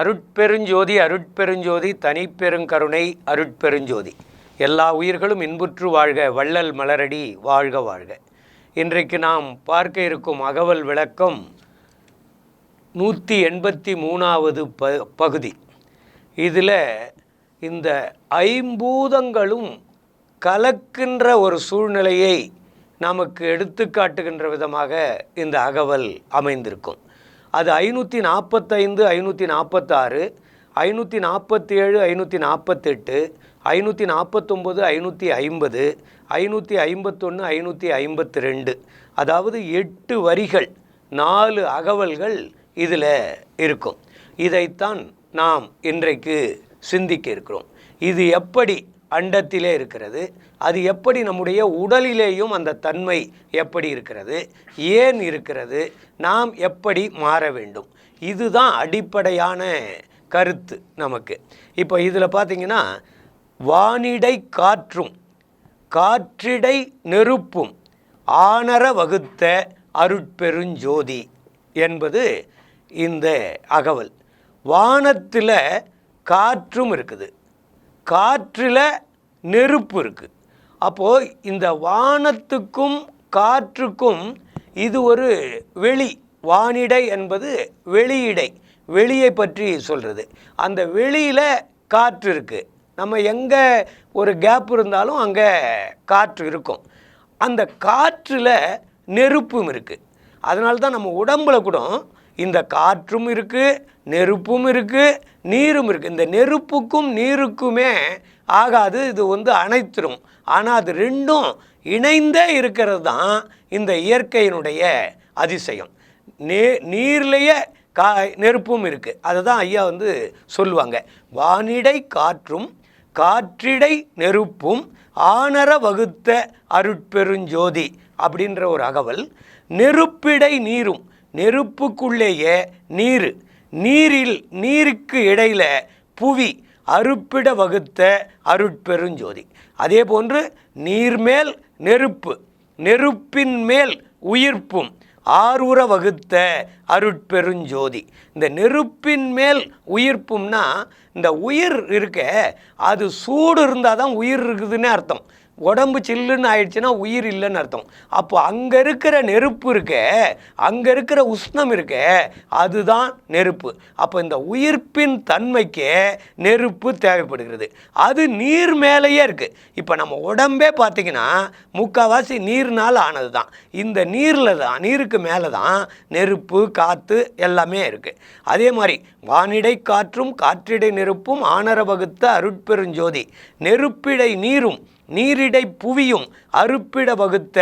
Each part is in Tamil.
அருட்பெருஞ்சோதி அருட்பெருஞ்சோதி தனிப்பெருங்கருணை அருட்பெருஞ்சோதி. எல்லா உயிர்களும் இன்புற்று வாழ்க வள்ளல் மலரடி வாழ்க வாழ்க. இன்றைக்கு நாம் பார்க்க இருக்கும் அகவல் விளக்கம் நூற்றி எண்பத்தி மூணாவது ப பகுதி. இதில் இந்த ஐம்பூதங்களும் கலக்கின்ற ஒரு சூழ்நிலையை நமக்கு எடுத்துக்காட்டுகின்ற விதமாக இந்த அகவல் அமைந்திருக்கும். அது ஐநூற்றி நாற்பத்தைந்து ஐநூற்றி நாற்பத்தாறு ஐநூற்றி நாற்பத்தி ஏழு ஐநூற்றி நாற்பத்தெட்டு ஐநூற்றி நாற்பத்தொம்போது ஐநூற்றி ஐம்பது ஐநூற்றி ஐம்பத்தொன்று ஐநூற்றி ஐம்பத்தி ரெண்டு அதாவது எட்டு வரிகள் நாலு அகவல்கள் இதில் இருக்கும். இதைத்தான் நாம் இன்றைக்கு சிந்திக்க இருக்கிறோம். இது எப்படி அண்டத்திலே இருக்கிறது. அது எப்படி நம்முடைய உடலிலேயும் அந்த தன்மை எப்படி இருக்கிறது? ஏன் இருக்கிறது? நாம் எப்படி மாற வேண்டும்? இதுதான் அடிப்படையான கருத்து நமக்கு. இப்போ இதில் பார்த்தீங்கன்னா வானிடை காற்றும் காற்றிடை நெருப்பும் ஆனர வகுத்த அருட்பெருஞ்சோதி என்பது இந்த அகவல். வானத்தில் காற்றும் இருக்குது. காற்றில் நெருப்பு இருக்குது அப்போது இந்த வானத்துக்கும் காற்றுக்கும் இது ஒரு வெளி வானிடை என்பது வெளியிடை. வெளியை பற்றி சொல்கிறது அந்த வெளியில் காற்று இருக்குது நம்ம எங்கே ஒரு கேப் இருந்தாலும் அங்கே காற்று இருக்கும். அந்த காற்றில் நெருப்பும் இருக்குது அதனால தான் நம்ம உடம்பில் கூட இந்த காற்றும் இருக்குது நெருப்பும் இருக்குது நீரும் இருக்குது இந்த நெருப்புக்கும் நீருக்குமே ஆகாது இது வந்து அனைத்திரும் ஆனால் அது ரெண்டும் இணைந்தே இருக்கிறது தான் இந்த இயற்கையினுடைய அதிசயம். நே நீர்லேயே கா நெருப்பும் இருக்குது அதை தான் ஐயா வந்து சொல்லுவாங்க. வானிடை காற்றும் காற்றிடை நெருப்பும் ஆனர வகுத்த அருட்பெருஞ்சோதி அப்படின்ற ஒரு அகவல். நெருப்பிடை நீரும் நெருப்புக்குள்ளேயே நீர். நீரில் நீருக்கு இடையில் புவி அருப்பிட வகுத்த அருட்பெருஞ்சோதி அதே போன்று நீர்மேல் நெருப்பு நெருப்பின் மேல் உயிர்ப்பும் ஆறுற வகுத்த அருட்பெருஞ்சோதி இந்த நெருப்பின் மேல் உயிர்ப்பும்னா இந்த உயிர் இருக்க அது சூடு இருந்தால் தான் உயிர் இருக்குதுன்னு அர்த்தம். உடம்பு சில்லுன்னு ஆயிடுச்சுன்னா உயிர் இல்லைன்னு அர்த்தம். அப்போ அங்கே இருக்கிற நெருப்பு இருக்க அங்கே இருக்கிற உஷ்ணம் இருக்க அதுதான் நெருப்பு. அப்போ இந்த உயிர்ப்பின் தன்மைக்கு நெருப்பு தேவைப்படுகிறது. அது நீர் மேலேயே இருக்குது இப்போ நம்ம உடம்பே பார்த்திங்கன்னா முக்கால்வாசி நீர்னால் ஆனது தான் இந்த நீரில் தான் நீருக்கு மேலே தான் நெருப்பு காற்று எல்லாமே இருக்குது அதே மாதிரி வானிடை காற்றும் காற்றிடை நெருப்பும் ஆனர வகுத்த அருட்பெருஞ்சோதி. நெருப்பிடை நீரும் நீரிடை புவியும் அருப்பிட வகுத்த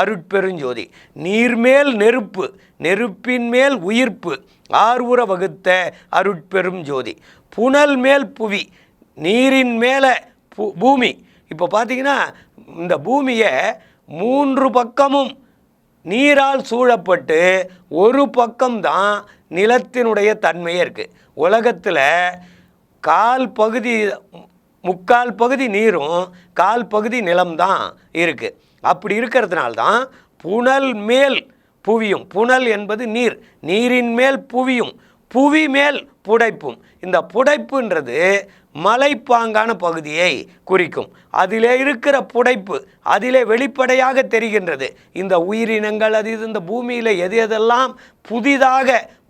அருட்பெருஞ்சோதி. நீர்மேல் நெருப்பு நெருப்பின் மேல் உயிர்ப்பு ஆர்வுற வகுத்த அருட்பெரும் ஜோதி புனல் மேல் புவி நீரின் மேலே பூ பூமி. இப்போ பார்த்தீங்கன்னா இந்த பூமியை மூன்று பக்கமும் நீரால் சூழப்பட்டு ஒரு பக்கம்தான் நிலத்தினுடைய தன்மையே இருக்குது உலகத்தில் கால் பகுதி முக்கால் பகுதி நீரும் கால் பகுதி நிலம்தான் இருக்குது அப்படி இருக்கிறதுனால தான் புனல் மேல் புவியும் புனல் என்பது நீர் நீரின் மேல் புவியும் புவி மேல் புடைப்பும். இந்த புடைப்புன்றது மலைப்பாங்கான பகுதியை குறிக்கும். அதிலே இருக்கிற புடைப்பு அதிலே வெளிப்படையாக தெரிகின்றது. இந்த உயிரினங்கள் அது இது இந்த பூமியில் எது எதெல்லாம் புதிதாக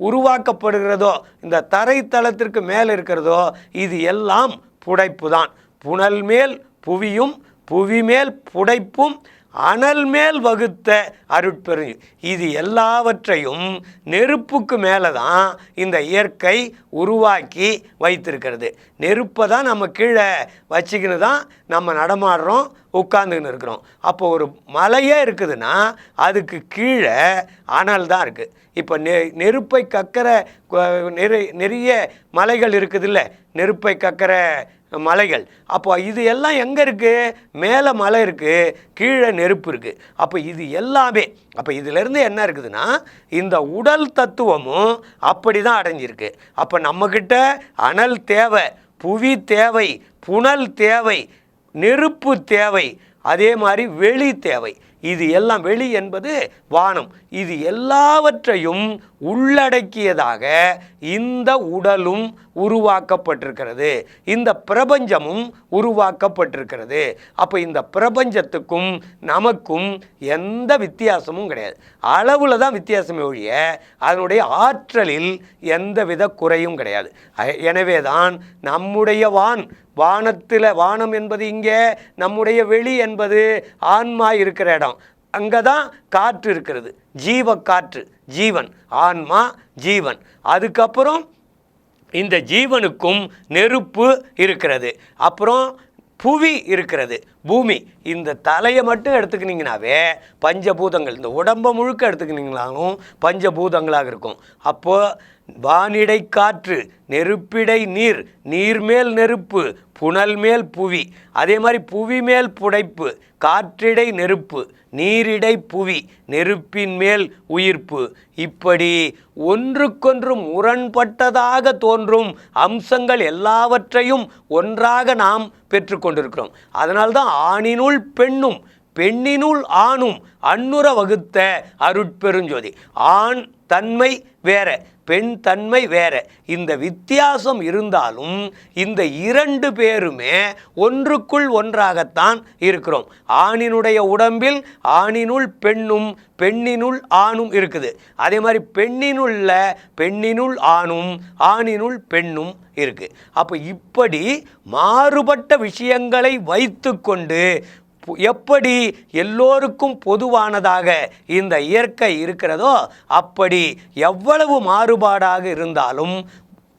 உருவாக்கப்படுகிறதோ இந்த தரைத்தளத்திற்கு மேலே இருக்கிறதோ இது எல்லாம் புடைப்பு தான் புனல் மேல் புவியும் புவி மேல் புடைப்பும் அனல் மேல் வகுத்த அருட்பெரு இது எல்லாவற்றையும் நெருப்புக்கு மேலே தான் இந்த இயற்கை உருவாக்கி வைத்திருக்கிறது. நெருப்பை தான் நம்ம கீழே வச்சுக்கின்னு தான் நம்ம நடமாடுறோம் உட்காந்துக்கின்னு இருக்கிறோம். அப்போ ஒரு மலையே இருக்குதுன்னா அதுக்கு கீழே அனல் தான் இருக்குது இப்போ நெ நெருப்பை கக்கிற நிறைய நிறைய மலைகள் இருக்குதுல்ல நெருப்பை கக்கிற மலைகள். அப்போ இது எல்லாம் எங்கே இருக்குது மேலே மலை இருக்குது கீழே நெருப்பு இருக்குது அப்போ இது எல்லாமே அப்போ இதிலேருந்து என்ன இருக்குதுன்னா இந்த உடல் தத்துவமும் அப்படி தான் அடைஞ்சிருக்கு. அப்போ நம்மக்கிட்ட அனல் தேவை புவி தேவை புனல் தேவை நெருப்பு தேவை அதே மாதிரி வெளி தேவை. இது எல்லாம் வெளி என்பது வானம். இது எல்லாவற்றையும் உள்ளடக்கியதாக இந்த உடலும் உருவாக்கப்பட்டிருக்கிறது. இந்த பிரபஞ்சமும் உருவாக்கப்பட்டிருக்கிறது. அப்போ இந்த பிரபஞ்சத்துக்கும் நமக்கும் எந்த வித்தியாசமும் கிடையாது. அளவில் தான் வித்தியாசமே ஒழிய அதனுடைய ஆற்றலில் எந்தவித குறையும் கிடையாது. எனவே தான் நம்முடைய வான் வானத்தில் வானம் என்பது இங்கே நம்முடைய வெளி என்பது ஆன்மா இருக்கிற இடம். அங்கே தான் காற்று இருக்கிறது. ஜீவ காற்று ஜீவன் ஆன்மா ஜீவன். அதுக்கப்புறம் இந்த ஜீவனுக்கும் நெருப்பு இருக்கிறது. அப்புறம் புவி இருக்கிறது. பூமி. இந்த தலையை மட்டும் எடுத்துக்கினீங்கனாவே பஞ்சபூதங்கள். இந்த உடம்பை முழுக்க எடுத்துக்கினீங்களாலும் பஞ்சபூதங்களாக இருக்கும். அப்போது வானிடை காற்று நெருப்பிடை நீர் நீர்மேல் நெருப்பு புனல் மேல் புவி. அதே மாதிரி புவி மேல் புடைப்பு காற்றிடை நெருப்பு நீரிடை புவி நெருப்பின் மேல் உயிர்ப்பு. இப்படி ஒன்றுக்கொன்று முரண்பட்டதாக தோன்றும் அம்சங்கள் எல்லாவற்றையும் ஒன்றாக நாம் பெற்றுக்கொண்டிருக்கிறோம் அதனால்தான் ஆணினுள் பெண்ணும் பெண்ணினுள் ஆணும் அன்னுர வகுத்த அருட்பெருஞ்சோதி. ஆண் தன்மை வேற பெண் தன்மை வேற. இந்த வித்தியாசம் இருந்தாலும் இந்த இரண்டு பேருமே ஒன்றுக்குள் ஒன்றாகத்தான் இருக்கிறோம். ஆணினுடைய உடம்பில் ஆணினுள் பெண்ணும் பெண்ணினுள் ஆணும் இருக்குது. அதே மாதிரி பெண்ணினுள்ள பெண்ணினுள் ஆணும் ஆணினுள் பெண்ணும் இருக்கு. அப்போ இப்படி மாறுபட்ட விஷயங்களை வைத்துக்கொண்டு கொண்டு எப்படி எல்லோருக்கும் பொதுவானதாக இந்த இயற்கை இருக்கிறதோ அப்படி எவ்வளவு மாறுபாடாக இருந்தாலும்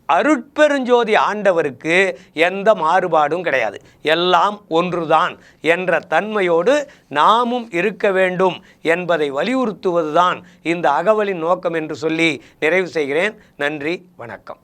அருட்பெருஞ்சோதி ஆண்டவருக்கு எந்த மாறுபாடும் கிடையாது. எல்லாம் ஒன்றுதான் என்ற தன்மையோடு நாமும் இருக்க வேண்டும் என்பதை வலியுறுத்துவதுதான் இந்த அகவலின் நோக்கம் என்று சொல்லி நிறைவு செய்கிறேன். நன்றி வணக்கம்.